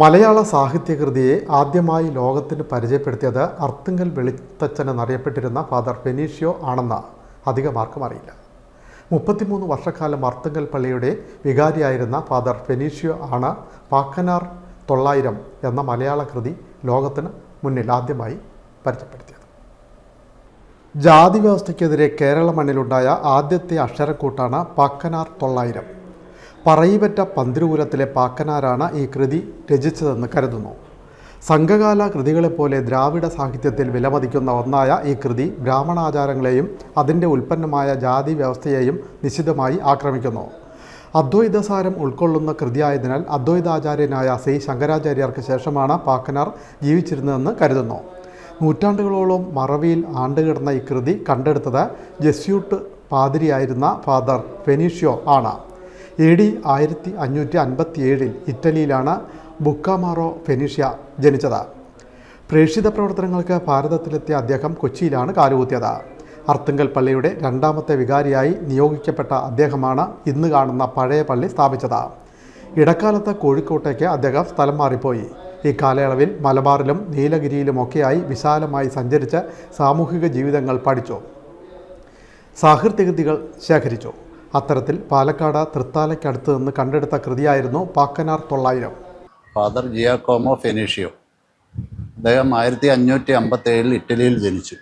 മലയാള സാഹിത്യകൃതിയെ ആദ്യമായി ലോകത്തിന് പരിചയപ്പെടുത്തിയത് അർത്തുങ്കൽ വെളിത്തച്ഛൻ എന്നറിയപ്പെട്ടിരുന്ന ഫാദർ ഫെനീഷ്യോ ആണെന്ന് അധികമാർക്കും അറിയില്ല. മുപ്പത്തിമൂന്ന് വർഷക്കാലം അർത്തുങ്കൽ പള്ളിയുടെ വികാരിയായിരുന്ന ഫാദർ ഫെനീഷ്യോ ആണ് പാക്കനാർ തൊള്ളായിരം എന്ന മലയാള കൃതി ലോകത്തിന് മുന്നിൽ ആദ്യമായി പരിചയപ്പെടുത്തിയത്. ജാതി വ്യവസ്ഥയ്ക്കെതിരെ കേരള മണ്ണിലുണ്ടായ ആദ്യത്തെ അക്ഷരക്കൂട്ടാണ് പാക്കനാർ തൊള്ളായിരം. പറയിപറ്റ പന്തിരുകുലത്തിലെ പാക്കനാരാണ് ഈ കൃതി രചിച്ചതെന്ന് കരുതുന്നു. സംഘകാല കൃതികളെപ്പോലെ ദ്രാവിഡ സാഹിത്യത്തിൽ വിലമതിക്കുന്ന ഒന്നായ ഈ കൃതി ബ്രാഹ്മണാചാരങ്ങളെയും അതിന്റെ ഉൽപ്പന്നമായ ജാതി വ്യവസ്ഥയെയും നിശിതമായി ആക്രമിക്കുന്നു. അദ്വൈതസാരം ഉൾക്കൊള്ളുന്ന കൃതിയായതിനാൽ അദ്വൈതാചാര്യനായ ശ്രീ ശങ്കരാചാര്യർക്ക് ശേഷമാണ് പാക്കനാർ ജീവിച്ചിരുന്നതെന്ന് കരുതുന്നു. നൂറ്റാണ്ടുകളോളം മറവിയിൽ ആണ്ടുകിടന്ന ഈ കൃതി കണ്ടെടുത്തത് ജെസ്യൂട്ട് പാതിരിയായിരുന്ന ഫാദർ ഫെനീഷ്യോ ആണ്. എ ഡി ആയിരത്തി അഞ്ഞൂറ്റി അൻപത്തി ഏഴിൽ ഇറ്റലിയിലാണ് ബുക്കാമാറോ ഫെനീഷ്യ ജനിച്ചത്. പ്രേക്ഷിത പ്രവർത്തനങ്ങൾക്ക് ഭാരതത്തിലെത്തിയ അദ്ദേഹം കൊച്ചിയിലാണ് കാലുകൂത്തിയത്. അർത്തുങ്കൽ പള്ളിയുടെ രണ്ടാമത്തെ വികാരിയായി നിയോഗിക്കപ്പെട്ട അദ്ദേഹമാണ് ഇന്ന് കാണുന്ന പഴയ പള്ളി സ്ഥാപിച്ചത്. ഇടക്കാലത്ത് കോഴിക്കോട്ടേക്ക് അദ്ദേഹം സ്ഥലം മാറിപ്പോയി. ഈ കാലയളവിൽ മലബാറിലും നീലഗിരിയിലുമൊക്കെയായി വിശാലമായി സഞ്ചരിച്ച് സാമൂഹിക ജീവിതങ്ങൾ പഠിച്ചു. സാഹിത്യകൃതികൾ ശേഖരിച്ചു. അത്തരത്തിൽ പാലക്കാട് തൃത്താലയ്ക്കടുത്ത് നിന്ന് കണ്ടെടുത്ത കൃതിയായിരുന്നു പാക്കനാർ തൊള്ളായിരം. Father Giacomo Fenicio. അദ്ദേഹം ആയിരത്തി അഞ്ഞൂറ്റി അമ്പത്തി ഏഴിൽ ഇറ്റലിയിൽ ജനിച്ചു.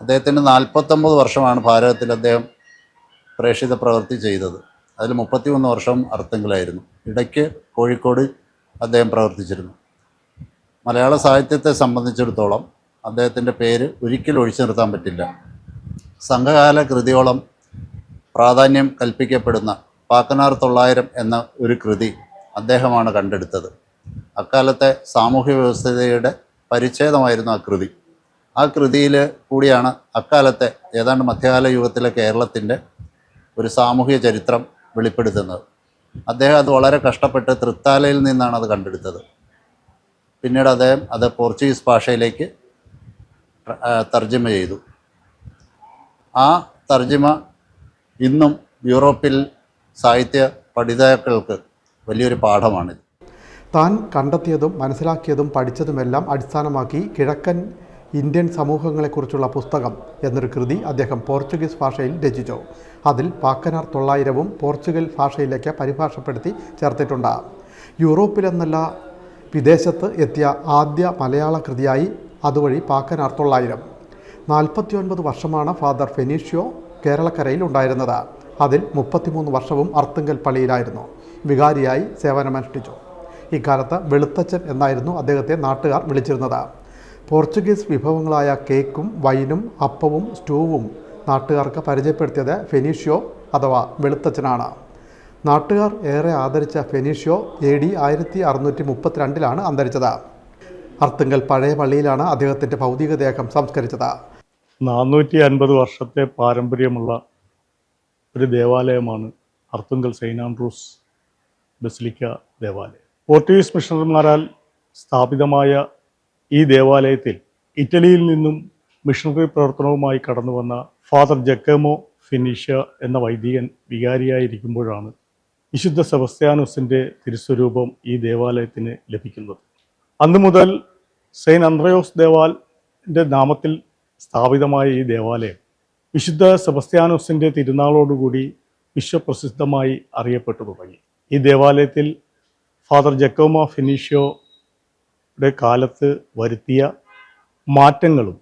അദ്ദേഹത്തിന് നാൽപ്പത്തൊമ്പത് വർഷമാണ് ഭാരതത്തിൽ അദ്ദേഹം പ്രേക്ഷിത പ്രവൃത്തി ചെയ്തത്. അതിൽ മുപ്പത്തിമൂന്ന് വർഷം അർത്ഥങ്ങളായിരുന്നു. ഇടയ്ക്ക് കോഴിക്കോട് അദ്ദേഹം പ്രവർത്തിച്ചിരുന്നു. മലയാള സാഹിത്യത്തെ സംബന്ധിച്ചിടത്തോളം അദ്ദേഹത്തിന്റെ പേര് ഒരിക്കലും ഒഴിച്ചു നിർത്താൻ പറ്റില്ല. സംഘകാല കൃതിയോളം പ്രാധാന്യം കൽപ്പിക്കപ്പെടുന്ന പാക്കനാർ തൊള്ളായിരം എന്ന ഒരു കൃതി അദ്ദേഹമാണ് കണ്ടെടുത്തത്. അക്കാലത്തെ സാമൂഹ്യ വ്യവസ്ഥയുടെ പരിച്ഛേദമായിരുന്നു ആ കൃതി. ആ കൃതിയിൽ കൂടിയാണ് അക്കാലത്തെ ഏതാണ്ട് മധ്യകാല യുഗത്തിലെ കേരളത്തിന്റെ ഒരു സാമൂഹ്യ ചരിത്രം വെളിപ്പെടുത്തുന്നത്. അദ്ദേഹം അത് വളരെ കഷ്ടപ്പെട്ട് തൃത്താലയിൽ നിന്നാണ് അത് കണ്ടെടുത്തത്. പിന്നീട് അദ്ദേഹം അത് പോർച്ചുഗീസ് ഭാഷയിലേക്ക് തർജിമ ചെയ്തു. ആ തർജമ ഇന്നും യൂറോപ്പിൽ സാഹിത്യ പഠിതാക്കൾക്ക് വലിയൊരു പാഠമാണിത്. താൻ കണ്ടെത്തിയതും മനസ്സിലാക്കിയതും പഠിച്ചതുമെല്ലാം അടിസ്ഥാനമാക്കി കിഴക്കൻ ഇന്ത്യൻ സമൂഹങ്ങളെക്കുറിച്ചുള്ള പുസ്തകം എന്നൊരു കൃതി അദ്ദേഹം പോർച്ചുഗീസ് ഭാഷയിൽ രചിച്ചു. അതിൽ പാക്കനാർ തൊള്ളായിരവും പോർച്ചുഗൽ ഭാഷയിലേക്ക് പരിഭാഷപ്പെടുത്തി ചേർത്തിട്ടുണ്ട്. യൂറോപ്പിലെന്നല്ല വിദേശത്ത് എത്തിയ ആദ്യ മലയാള കൃതിയായി അതുവഴി പാക്കനാർ തൊള്ളായിരം. നാൽപ്പത്തിയൊൻപത് വർഷമാണ് ഫാദർ ഫെനീഷ്യോ കേരളക്കരയിൽ ഉണ്ടായിരുന്നത് അതിൽ മുപ്പത്തിമൂന്ന് വർഷവും അർത്തുങ്കൽ പള്ളിയിലായിരുന്നു. വികാരിയായി സേവനമനുഷ്ഠിച്ചു. ഇക്കാലത്ത് വെളുത്തച്ഛൻ എന്നായിരുന്നു അദ്ദേഹത്തെ നാട്ടുകാർ വിളിച്ചിരുന്നത്. പോർച്ചുഗീസ് വിഭവങ്ങളായ കേക്കും വൈനും അപ്പവും സ്റ്റൂവും നാട്ടുകാർക്ക് പരിചയപ്പെടുത്തിയത് ഫെനീഷ്യോ അഥവാ വെളുത്തച്ഛനാണ്. നാട്ടുകാർ ഏറെ ആദരിച്ച ഫെനീഷ്യോ എ ഡി ആയിരത്തി അറുന്നൂറ്റി മുപ്പത്തിരണ്ടിലാണ് അന്തരിച്ചത്. അർത്തുങ്കൽ പഴയ പള്ളിയിലാണ് അദ്ദേഹത്തിന്റെ ഭൗതികദേഹം സംസ്കരിച്ചത്. നാനൂറ്റി അൻപത് വർഷത്തെ പാരമ്പര്യമുള്ള ഒരു ദേവാലയമാണ് അർത്തുങ്കൽ സെയിന്റ് ആൻഡ്രൂസ് ബസിലിക്ക ദേവാലയം. പോർട്ടുഗീസ് മിഷണറിമാരാൽ സ്ഥാപിതമായ ഈ ദേവാലയത്തിൽ ഇറ്റലിയിൽ നിന്നും മിഷണറി പ്രവർത്തനവുമായി കടന്നു വന്ന ഫാദർ ജക്കമോ ഫിനിഷ്യ എന്ന വൈദികൻ വികാരിയായിരിക്കുമ്പോഴാണ് വിശുദ്ധ സെബസ്ത്യാനോസിന്റെ തിരുസ്വരൂപം ഈ ദേവാലയത്തിന് ലഭിക്കുന്നത്. അന്നു മുതൽ സെയിൻ അന്ത്രയോസ് ദേവാലിന്റെ നാമത്തിൽ സ്ഥാപിതമായ ഈ ദേവാലയം വിശുദ്ധ സെബസ്ത്യാനോസിന്റെ തിരുനാളോടുകൂടി വിശ്വപ്രസിദ്ധമായി അറിയപ്പെട്ടു തുടങ്ങി. ഈ ദേവാലയത്തിൽ ഫാദർ ജക്കോമ ഫിനീഷ്യോയുടെ കാലത്ത് വരുത്തിയ മാറ്റങ്ങളും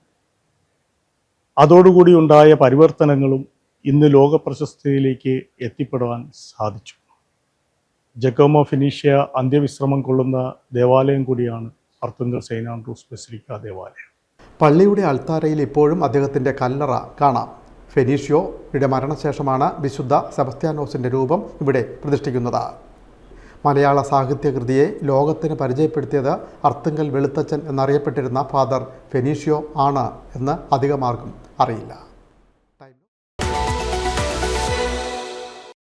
അതോടുകൂടി ഉണ്ടായ പരിവർത്തനങ്ങളും ഇന്ന് ലോക പ്രശസ്തിയിലേക്ക് എത്തിപ്പെടുവാൻ സാധിച്ചു. ജക്കോമ ഫിനീഷ്യ അന്ത്യവിശ്രമം കൊള്ളുന്ന ദേവാലയം കൂടിയാണ് അർത്തുങ്കൽ സെയിൻ ആൻഡ്രൂസ് ബസിലിക്ക ദേവാലയം. പള്ളിയുടെ അൾത്താരയിൽ ഇപ്പോഴും അദ്ദേഹത്തിന്റെ കല്ലറ കാണാം. ഫെനീഷ്യോയുടെ മരണശേഷമാണ് വിശുദ്ധ സെബസ്ത്യാനോസിന്റെ രൂപം ഇവിടെ പ്രതിഷ്ഠിക്കുന്നത്. മലയാള സാഹിത്യകൃതിയെ ലോകത്തിന് പരിചയപ്പെടുത്തിയത് അർത്തുങ്കൽ വെളുത്തച്ഛൻ എന്നറിയപ്പെട്ടിരുന്ന ഫാദർ ഫെനീഷ്യോ ആണ് എന്ന് അധികമാർക്കും അറിയില്ല.